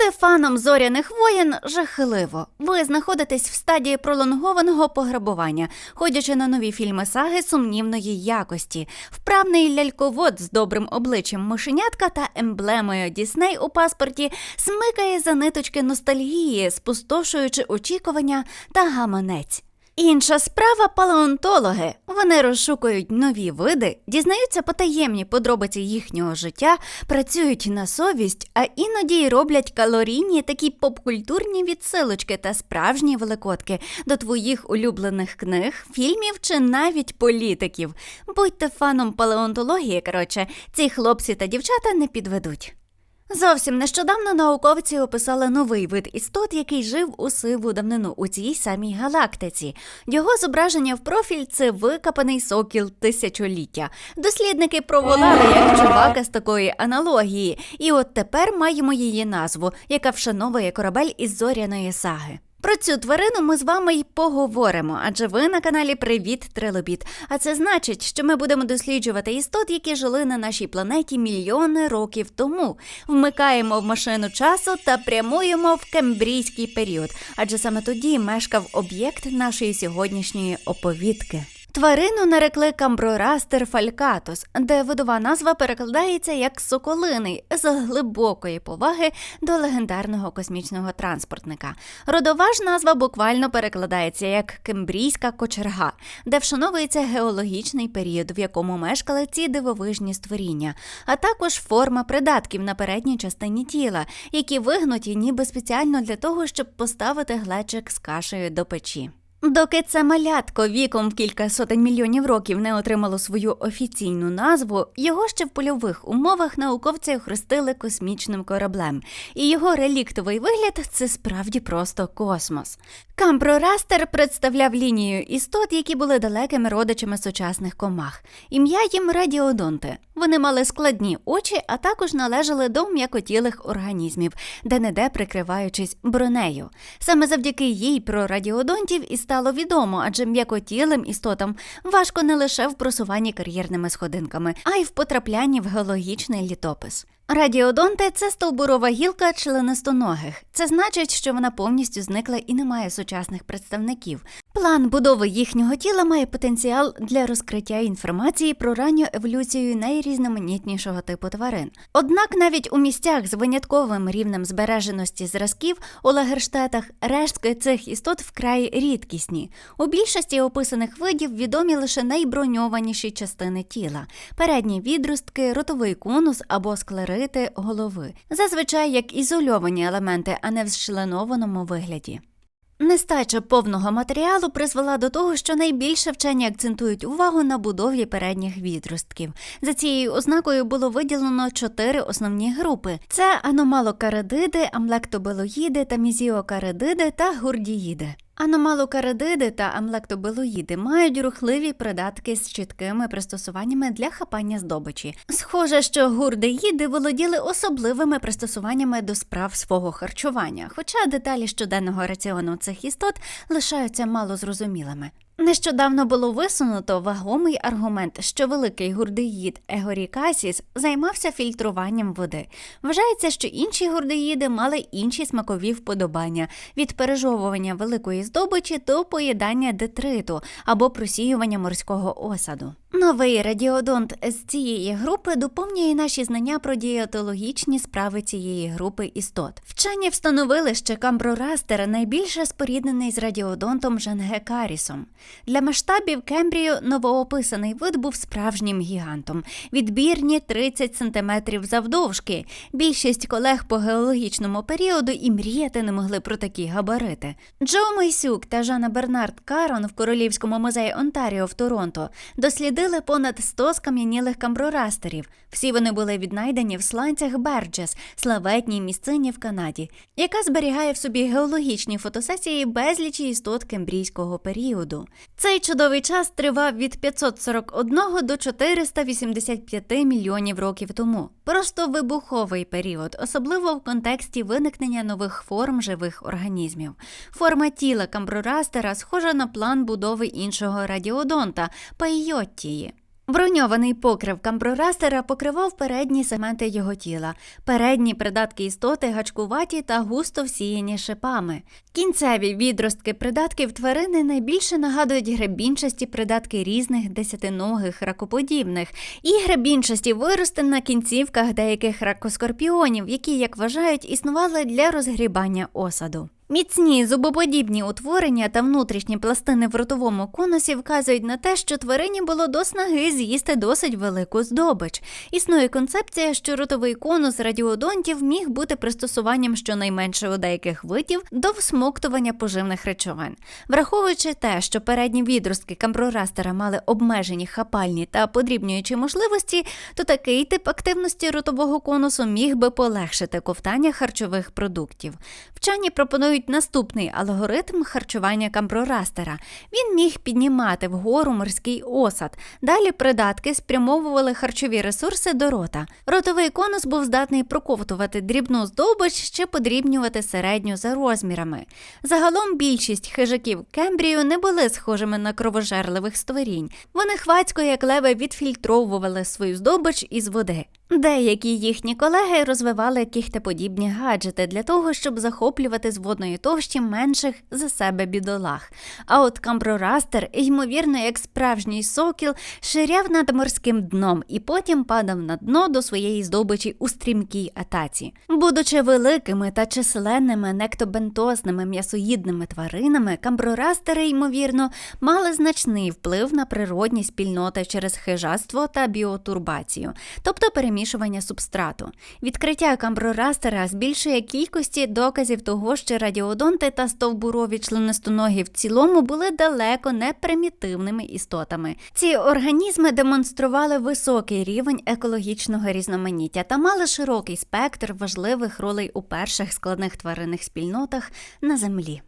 Бути фаном зоряних воєн жахливо. Ви знаходитесь в стадії пролонгованого пограбування, ходячи на нові фільми саги сумнівної якості. Вправний ляльковод з добрим обличчям мишенятка та емблемою Дісней у паспорті смикає за ниточки ностальгії, спустошуючи очікування та гаманець. Інша справа палеонтологи. Вони розшукують нові види, дізнаються потаємні подробиці їхнього життя, працюють на совість, а іноді й роблять калорійні такі попкультурні відсилочки та справжні великодки до твоїх улюблених книг, фільмів чи навіть політиків. Будьте фаном палеонтології, коротше, ці хлопці та дівчата не підведуть. Зовсім нещодавно науковці описали новий вид істот, який жив у сиву давнину у цій самій галактиці. Його зображення в профіль це викопаний сокіл тисячоліття. Дослідники проволали як чувака з такої аналогії, і от тепер маємо її назву, яка вшановує корабель із зоряної саги. Про цю тварину ми з вами й поговоримо, адже ви на каналі Привіт Трилобіт. А це значить, що ми будемо досліджувати істот, які жили на нашій планеті мільйони років тому. Вмикаємо в машину часу та прямуємо в кембрійський період, адже саме тоді мешкав об'єкт нашої сьогоднішньої оповідки. Тварину нарекли камброрастер фалькатус, де видова назва перекладається як соколиний з глибокої поваги до легендарного космічного транспортника. Родова ж назва буквально перекладається як кембрійська кочерга, де вшановується геологічний період, в якому мешкали ці дивовижні створіння, а також форма придатків на передній частині тіла, які вигнуті ніби спеціально для того, щоб поставити глечик з кашею до печі. Доки це малятко віком в кілька сотень мільйонів років не отримало свою офіційну назву, його ще в польових умовах науковці охрестили космічним кораблем, і його реліктовий вигляд це справді просто космос. Кампрорастер представляв лінію істот, які були далекими родичами сучасних комах. Ім'я їм радіодонти. Вони мали складні очі, а також належали до м'якотілих організмів, де-не-де прикриваючись бронею. Саме завдяки їй про радіодонтів і стало відомо, адже м'якотілим істотам важко не лише в просуванні кар'єрними сходинками, а й в потраплянні в геологічний літопис. Радіодонти це стовбурова гілка членистоногих. Це значить, що вона повністю зникла і не має сучасних представників. План будови їхнього тіла має потенціал для розкриття інформації про ранню еволюцію найрізноманітнішого типу тварин. Однак навіть у місцях з винятковим рівнем збереженості зразків у лагерштетах рештки цих істот вкрай рідкісні. У більшості описаних видів відомі лише найброньованіші частини тіла: передні відростки, ротовий конус або склерити голови, зазвичай як ізольовані елементи, а не в зчленованому вигляді. Нестача повного матеріалу призвела до того, що найбільше вчені акцентують увагу на будові передніх відростків. За цією ознакою було виділено чотири основні групи: це аномалокаредиди, амлектобелоїди, тамізіокаредиди та гурдіїди. Аномалокаредиди та амлектобилоїди мають рухливі придатки з чіткими пристосуваннями для хапання здобичі. Схоже, що гурдеїди володіли особливими пристосуваннями до справ свого харчування, хоча деталі щоденного раціону цих істот лишаються мало зрозумілими. Нещодавно було висунуто вагомий аргумент, що великий гурдеїд Егорікасіс займався фільтруванням води. Вважається, що інші гурдеїди мали інші смакові вподобання від пережовування великої здобичі до поїдання детриту або просіювання морського осаду. Новий радіодонт з цієї групи доповнює наші знання про дієтологічні справи цієї групи істот. Вчені встановили, що камброрастер найбільше споріднений з радіодонтом Женгекарісом. Для масштабів Кембрію новоописаний вид був справжнім гігантом, відбірні 30 см завдовжки. Більшість колег по геологічному періоду і мріяти не могли про такі габарити. Джо Мейсюк та Жанна Бернард Карон в Королівському музеї Онтаріо в Торонто дослідили понад 100 скам'янілих камброрастерів. Всі вони були віднайдені в сланцях Берджес, славетній місцині в Канаді, яка зберігає в собі геологічні фотосесії безлічі істот кембрійського періоду. Цей чудовий час тривав від 541 до 485 мільйонів років тому. Просто вибуховий період, особливо в контексті виникнення нових форм живих організмів. Форма тіла камброрастера схожа на план будови іншого радіодонта пайоттії. Броньований покрив камброрастера покривав передні сегменти його тіла. Передні придатки істоти гачкуваті та густо всіяні шипами. Кінцеві відростки придатків тварини найбільше нагадують гребінчасті придатки різних десятиногих ракоподібних і гребінчасті вирости на кінцівках деяких ракоскорпіонів, які, як вважають, існували для розгрібання осаду. Міцні зубоподібні утворення та внутрішні пластини в ротовому конусі вказують на те, що тварині було до снаги з'їсти досить велику здобич. Існує концепція, що ротовий конус радіодонтів міг бути пристосуванням щонайменше у деяких видів до всмоктування поживних речовин. Враховуючи те, що передні відростки камброрастера мали обмежені хапальні та подрібнюючі можливості, то такий тип активності ротового конусу міг би полегшити ковтання харчових продуктів. Вчені пропонують наступний алгоритм харчування камброрастера. Він міг піднімати вгору морський осад. Далі придатки спрямовували харчові ресурси до рота. Ротовий конус був здатний проковтувати дрібну здобич чи подрібнювати середню за розмірами. Загалом більшість хижаків Кембрію не були схожими на кровожерливих створінь. Вони хвацько, як леви, відфільтровували свою здобич із води. Деякі їхні колеги розвивали кіхтеподібні гаджети для того, щоб захоплювати з водної товщі менших за себе бідолах. А от камброрастер, ймовірно, як справжній сокіл, ширяв над морським дном і потім падав на дно до своєї здобичі у стрімкій атаці. Будучи великими та численними нектобентозними м'ясоїдними тваринами, камброрастери, ймовірно, мали значний вплив на природні спільноти через хижацтво та біотурбацію, тобто перемішування субстрату. Відкриття камброрастера збільшує кількості доказів того, що радіодонти та стовбурові членистоногі в цілому були далеко не примітивними істотами. Ці організми демонстрували високий рівень екологічного різноманіття та мали широкий спектр важливих ролей у перших складних тваринних спільнотах на землі.